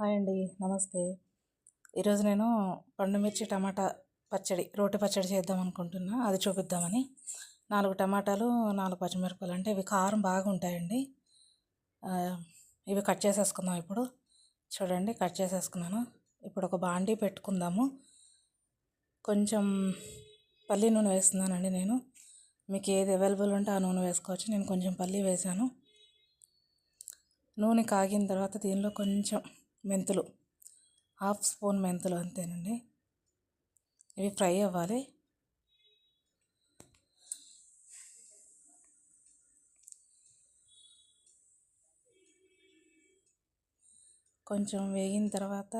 Hi అండి నమస్తే. ఈరోజు నేను పండుమిర్చి టమాటా పచ్చడి రోటి పచ్చడి చేద్దాం అనుకుంటున్నా. అది చూపిద్దామని. నాలుగు టమాటాలు నాలుగు పచ్చిమిరపకాయలు అంటే ఇవి కారం బాగా ఉంటాయండి. ఇవి కట్ చేసేసుకుందాం ఇప్పుడు. చూడండి కట్ చేసేసుకున్నాను. ఇప్పుడు ఒక బాండీ పెట్టుకుందాము. కొంచెం పల్లి నూనె వేస్తున్నానండి నేను. మీకు ఏది అవైలబుల్ ఉంటే ఆ నూనె వేసుకోవచ్చు. నేను కొంచెం పల్లి వేసాను నూనె కాగిన తర్వాత దీనిలో కొంచెం మెంతులు. హాఫ్ స్పూన్ మెంతులు అంతేనండి. ఇవి ఫ్రై అవ్వాలి. కొంచెం వేగిన తర్వాత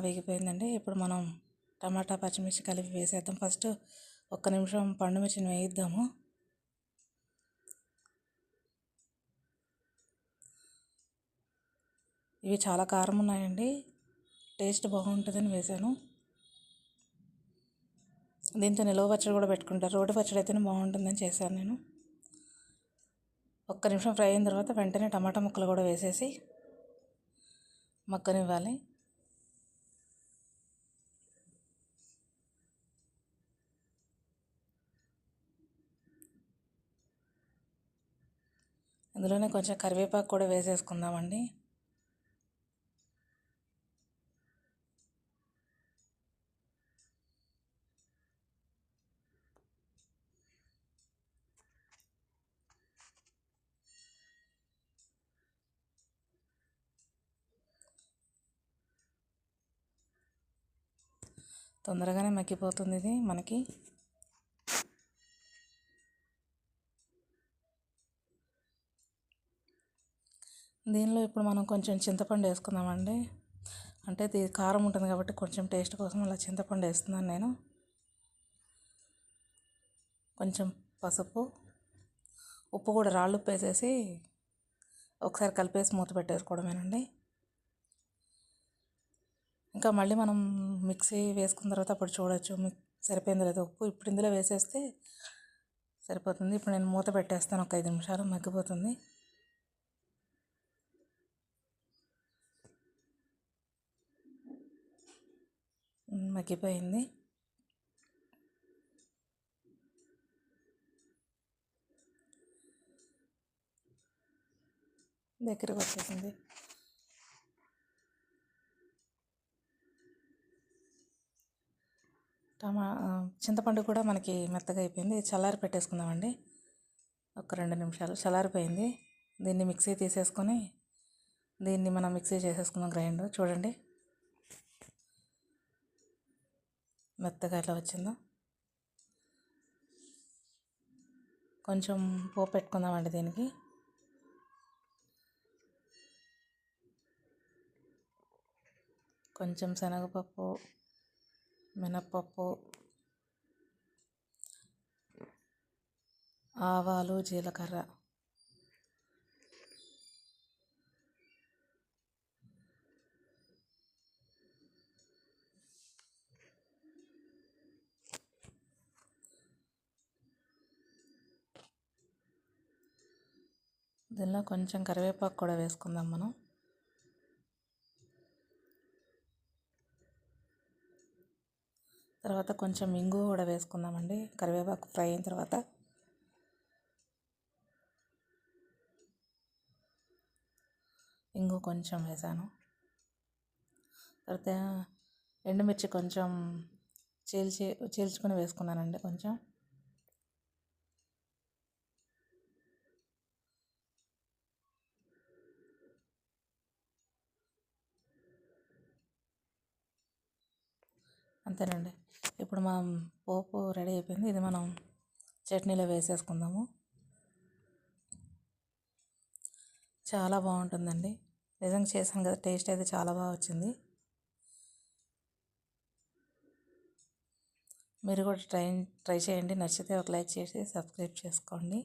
వేగిపోయిందండి. ఇప్పుడు మనం టమాటా పచ్చిమిర్చి కలిపి వేసేద్దాం. ఫస్ట్ ఒక్క నిమిషం పండు మిర్చిని వేయిద్దాము. ఇవి చాలా కారం ఉన్నాయండి టేస్ట్ బాగుంటుందని వేసాను. దీంతో నిలవ పచ్చడి కూడా పెట్టుకుంటారు. రోటి పచ్చడి అయితేనే బాగుంటుందని చేశాను నేను. ఒక్క నిమిషం ఫ్రై అయిన తర్వాత వెంటనే టమాటా ముక్కలు కూడా వేసేసి మక్కనివ్వాలి అందులోనే కొంచెం కరివేపాకు కూడా వేసేసుకుందామండి. తొందరగానే మగ్గిపోతుంది ఇది మనకి. దీనిలో ఇప్పుడు మనం కొంచెం చింతపండు వేసుకుందామండి. అంటే ఇది కారం ఉంటుంది కాబట్టి కొంచెం టేస్ట్ కోసం అలా చింతపండు వేస్తున్నాను నేను. కొంచెం పసుపు ఉప్పు కూడా రాళ్ళు ఉప్పు వేసేసి ఒకసారి కలిపేసి మూత పెట్టేసుకోవడమేనండి. ఇంకా మళ్ళీ మనం మిక్సీ వేసుకున్న తర్వాత అప్పుడు చూడొచ్చు. సరిపోయింది లేదా ఉప్పు ఇప్పుడు ఇందులో వేసేస్తే సరిపోతుంది. ఇప్పుడు నేను మూత పెట్టేస్తాను ఒక ఐదు నిమిషాలు మగ్గిపోతుంది. మగ్గిపోయింది. దగ్గరకు వచ్చేసింది. టమా చింతపండు కూడా మనకి మెత్తగా అయిపోయింది. చల్లారి పెట్టేసుకుందామండి. ఒక రెండు నిమిషాలు చల్లారిపోయింది. దీన్ని మిక్సీ తీసేసుకొని దీన్ని మనం మిక్సీ చేసేసుకుందాం గ్రైండ్ చూడండి. మెత్తగా ఎట్లా వచ్చిందో. కొంచెం పోపు పెట్టుకుందామండి దీనికి. కొంచెం శనగపప్పు మినప్పప్పు ఆవాలు జీలకర్ర. దీనిలో కొంచెం కరివేపాకు కూడా వేసుకుందాం మనం. తర్వాత కొంచెం ఇంగు కూడా వేసుకుందామండి. కరివేపాకు ఫ్రై అయిన తర్వాత ఇంగు కొంచెం వేసాను. తర్వాత ఎండుమిర్చి కొంచెం చీల్చి చీల్చుకొని వేసుకున్నానండి కొంచెం. అంతేనండి. ఇప్పుడు మనం పోపు రెడీ అయిపోయింది. ఇది మనం చట్నీలో వేసేసుకుందాము. చాలా బాగుంటుందండి. నిజంగా చేశాను కదా టేస్ట్ అయితే చాలా బాగా వచ్చింది. మీరు కూడా ట్రై ట్రై చేయండి. నచ్చితే ఒక లైక్ చేసి సబ్స్క్రైబ్ చేసుకోండి.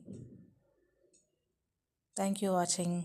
Thank you watching.